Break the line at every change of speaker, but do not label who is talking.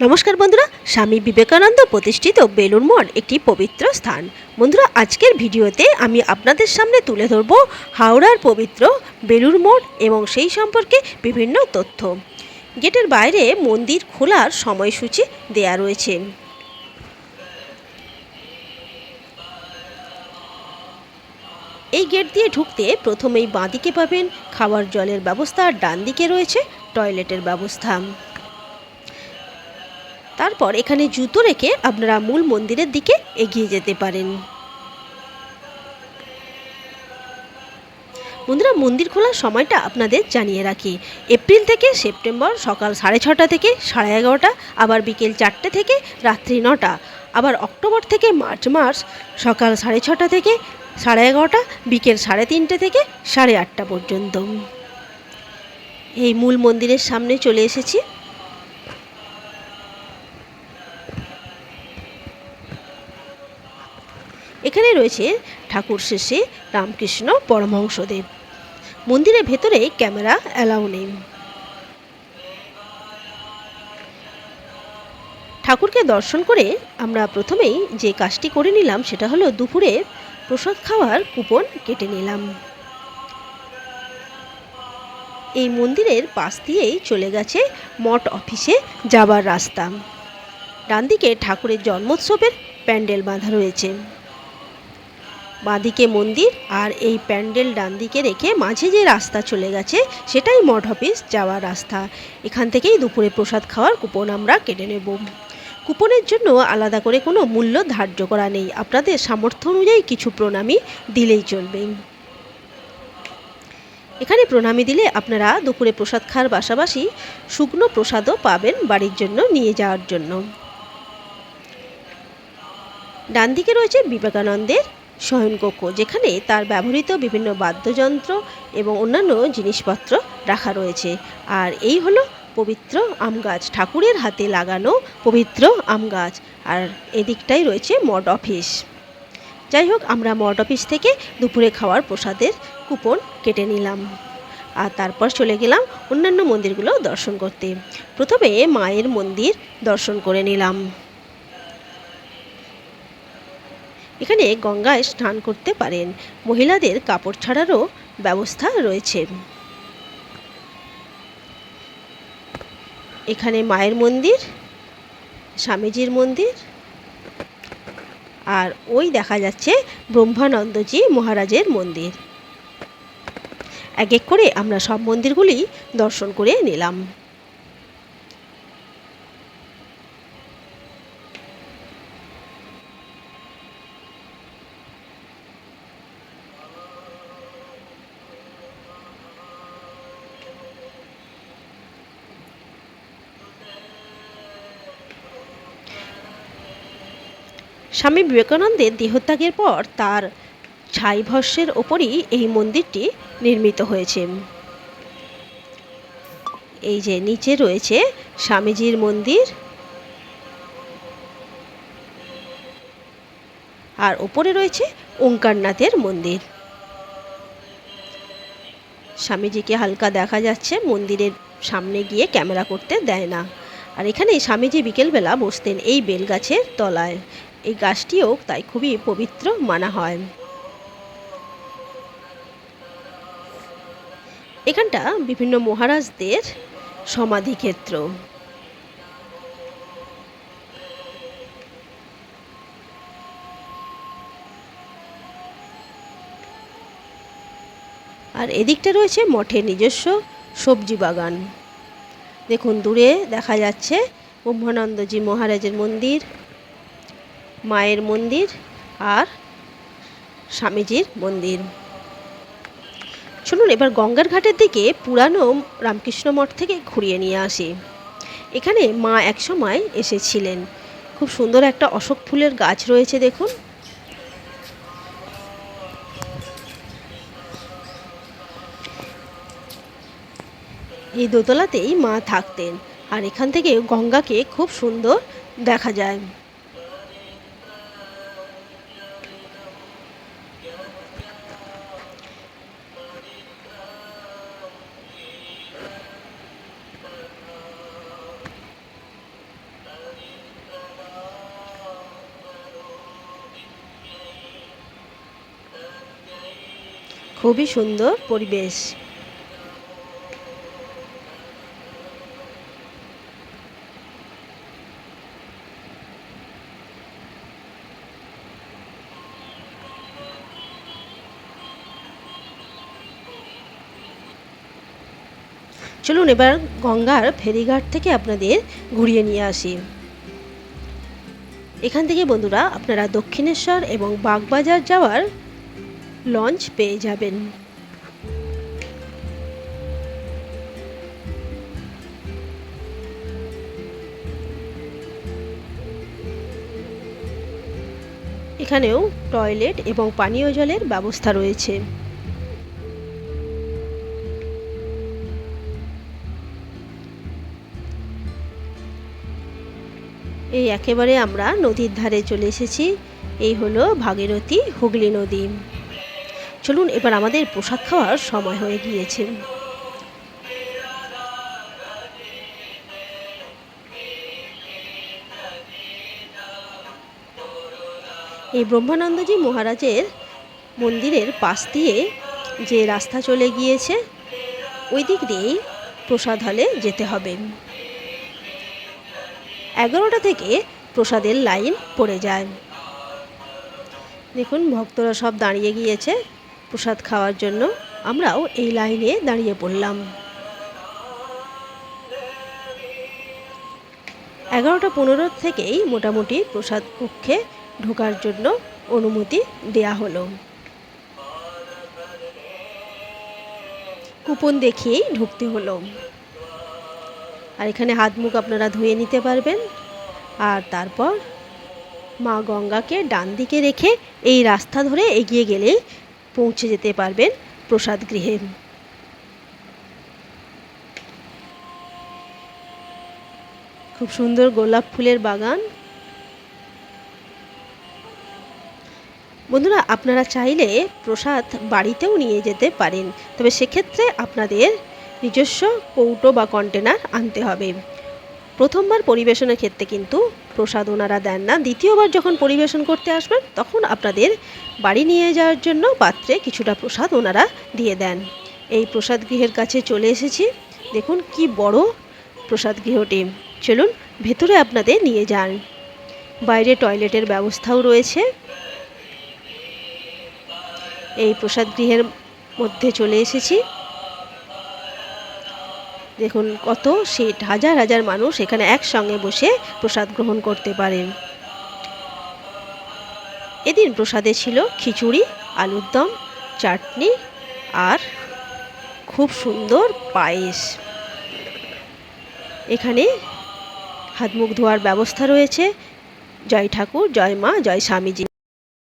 নমস্কার বন্ধুরা, স্বামী বিবেকানন্দ প্রতিষ্ঠিত বেলুর মঠ একটি পবিত্র স্থান। বন্ধুরা, আজকের ভিডিওতে আমি আপনাদের সামনে তুলে ধরব হাওড়ার পবিত্র বেলুর মঠ এবং সেই সম্পর্কে বিভিন্ন তথ্য। গেটের বাইরে মন্দির খোলার সময়সূচি দেয়া রয়েছে। এই গেট দিয়ে ঢুকতে প্রথমেই বাঁদিকে পাবেন, খাওয়ার জলের ব্যবস্থা, ডান দিকে রয়েছে, টয়লেটের ব্যবস্থা। তারপর এখানে জুতো রেখে আপনারা মূল মন্দিরের দিকে এগিয়ে যেতে পারেন। বন্ধুরা, মন্দির খোলার সময়টা আপনাদের জানিয়ে রাখি। এপ্রিল থেকে সেপ্টেম্বর সকাল সাড়ে ছটা থেকে সাড়ে এগারোটা, আবার বিকেল চারটে থেকে রাত্রি নটা, আবার অক্টোবর থেকে মার্চ মাস সকাল সাড়ে ছটা থেকে সাড়ে এগারোটা, বিকেল সাড়ে তিনটে থেকে সাড়ে আটটা পর্যন্ত। এই মূল মন্দিরের সামনে চলে এসেছি। এখানে রয়েছে ঠাকুর শেষে রামকৃষ্ণ পরমহংসদেব। মন্দিরের ভেতরে ক্যামেরা অ্যালাউ নেই। ঠাকুরকে দর্শন করে আমরা প্রথমেই যে কাজটি করে নিলাম সেটা হলো দুপুরে প্রসাদ খাওয়ার কুপন কেটে নিলাম। এই মন্দিরের পাশ দিয়েই চলে গেছে মঠ অফিসে যাবার রাস্তা। ডান দিকে ঠাকুরের জন্মোৎসবের প্যান্ডেল বাঁধা রয়েছে। বাঁদিকে মন্দির আর এই প্যান্ডেল ডান দিকে রেখে মাঝে যে রাস্তা চলে গেছে, সেটাই মঠ অফিস যাওয়ার রাস্তা। এখান থেকেই দুপুরে প্রসাদ খাওয়ার কুপন আমরা কেটে নেব। কুপনের জন্য আলাদা করে কোনো মূল্য ধার্য করা নেই। আপনাদের সামর্থ্য অনুযায়ী কিছু প্রণামী দিলেই চলবে। এখানে প্রণামী দিলে আপনারা দুপুরে প্রসাদ খাওয়ার পাশাপাশি শুকনো প্রসাদও পাবেন বাড়ির জন্য নিয়ে যাওয়ার জন্য। ডান দিকে রয়েছে বিবেকানন্দের শয়নকক্ষ যেখানে তার ব্যবহৃত বিভিন্ন বাদ্যযন্ত্র এবং অন্যান্য জিনিসপত্র রাখা রয়েছে। আর এই হলো পবিত্র আম গাছ। ঠাকুরের হাতে লাগানো পবিত্র আম গাছ। আর এদিকটাই রয়েছে মঠ অফিস। যাই হোক, আমরা মঠ অফিস থেকে দুপুরে খাওয়ার প্রসাদের কুপন কেটে নিলাম। আর তারপর চলে গেলাম অন্যান্য মন্দিরগুলো দর্শন করতে। প্রথমে মায়ের মন্দির দর্শন করে নিলাম। এখানে গঙ্গায় স্নান করতে পারেন। মহিলাদের কাপড় ছাড়ারও ব্যবস্থা রয়েছে। এখানে মায়ের মন্দির, স্বামীজির মন্দির, আর ওই দেখা যাচ্ছে ব্রহ্মানন্দজি মহারাজের মন্দির। এক এক করে আমরা সব মন্দিরগুলি দর্শন করে নিলাম। স্বামী বিবেকানন্দের দেহত্যাগের পর তার ছাই ভস্যের ওপরই এই মন্দিরটি নির্মিত হয়েছে। এই যে নিচে রয়েছে স্বামীজির মন্দির। আর ওপরে রয়েছে ওঙ্কারনাথের মন্দির। স্বামীজিকে হালকা দেখা যাচ্ছে, মন্দিরের সামনে গিয়ে ক্যামেরা করতে দেয় না। আর এখানে স্বামীজি বিকেলবেলা বসতেন এই বেলগাছের তলায়। এই গাছটিও তাই খুবই পবিত্র মানা হয়। এখানটা বিভিন্ন মহারাজদের সমাধি ক্ষেত্র। আর এদিকটা রয়েছে মঠের নিজস্ব সবজি বাগান। দেখুন, দূরে দেখা যাচ্ছে ব্রহ্মানন্দজি মহারাজের মন্দির। মায়ের মন্দির আর স্বামীজির মন্দির। শুনুন এবার গঙ্গার ঘাটের দিকে পুরানো রামকৃষ্ণ মঠ থেকে ঘুরিয়ে নিয়ে আসি। এখানে মা একসময় এসেছিলেন। খুব সুন্দর একটা অশোক ফুলের গাছ রয়েছে, দেখুন। এই দোতলাতেই মা থাকতেন আর এখান থেকে গঙ্গাকে খুব সুন্দর দেখা যায়। খুবই সুন্দর পরিবেশ। চলুন এবার গঙ্গার ফেরিঘাট থেকে আপনাদের ঘুরিয়ে নিয়ে আসি। এখান থেকে বন্ধুরা, আপনারা দক্ষিণেশ্বর এবং বাগবাজার যাওয়ার লঞ্চ পেয়ে যাবেন। এখানেও টয়লেট এবং পানীয় জলের ব্যবস্থা রয়েছে। এই একেবারে আমরা নদীর ধারে চলে এসেছি। এই হলো ভাগীরথী হুগলি নদী। চলুন, এবার আমাদের প্রসাদ খাওয়ার সময় হয়ে গিয়েছে। এই ব্রহ্মানন্দজি মহারাজের মন্দিরের পাশ দিয়ে যে রাস্তা চলে গিয়েছে, ওই দিক দিয়েই প্রসাদ হলে যেতে হবে। এগারোটা থেকে প্রসাদের লাইন পড়ে যায়। দেখুন, ভক্তরা সব দাঁড়িয়ে গিয়েছে। প্রসাদ খাওয়ার জন্য আমরাও এই লাইনে দাঁড়িয়ে পড়লাম। এগারোটা পনেরো থেকেই মোটামুটি প্রসাদ কক্ষে ঢোকার জন্য অনুমতি দেয়া হলো। কুপন দেখিয়েই ঢুকতে হলো। আর এখানে হাত মুখ আপনারা ধুয়ে নিতে পারবেন। আর তারপর মা গঙ্গাকে ডান দিকে রেখে এই রাস্তা ধরে এগিয়ে গেলেই পৌঁছে যেতে পারবেন প্রসাদ গৃহে। খুব সুন্দর গোলাপ ফুলের বাগান। বন্ধুরা, আপনারা চাইলে প্রসাদ বাড়িতেও নিয়ে যেতে পারেন, তবে সেক্ষেত্রে আপনাদের নিজস্ব কৌটো বা কন্টেনার আনতে হবে। প্রথমবার পরিবেশনের ক্ষেত্রে কিন্তু প্রসাদ ওনারা দেন না। দ্বিতীয়বার যখন পরিবেশন করতে আসবেন, তখন আপনাদের বাড়ি নিয়ে যাওয়ার জন্য পাত্রে কিছুটা প্রসাদ ওনারা দিয়ে দেন। এই প্রসাদ গৃহের কাছে চলে এসেছি। দেখুন কি বড় প্রসাদ গৃহটি। চলুন, ভেতরে আপনাদের নিয়ে যান। বাইরে টয়লেটের ব্যবস্থাও রয়েছে। এই প্রসাদ গৃহের মধ্যে চলে এসেছি। দেখুন কত সিট হাজার হাজার মানুষ এখানে একসঙ্গে বসে প্রসাদ গ্রহণ করতে পারেন। এদিন প্রসাদে ছিল খিচুড়ি, আলুর দম, চাটনি আর খুব সুন্দর পায়েস। এখানে হাত মুখ ধোয়ার ব্যবস্থা রয়েছে। জয় ঠাকুর, জয় মা, জয় স্বামীজি।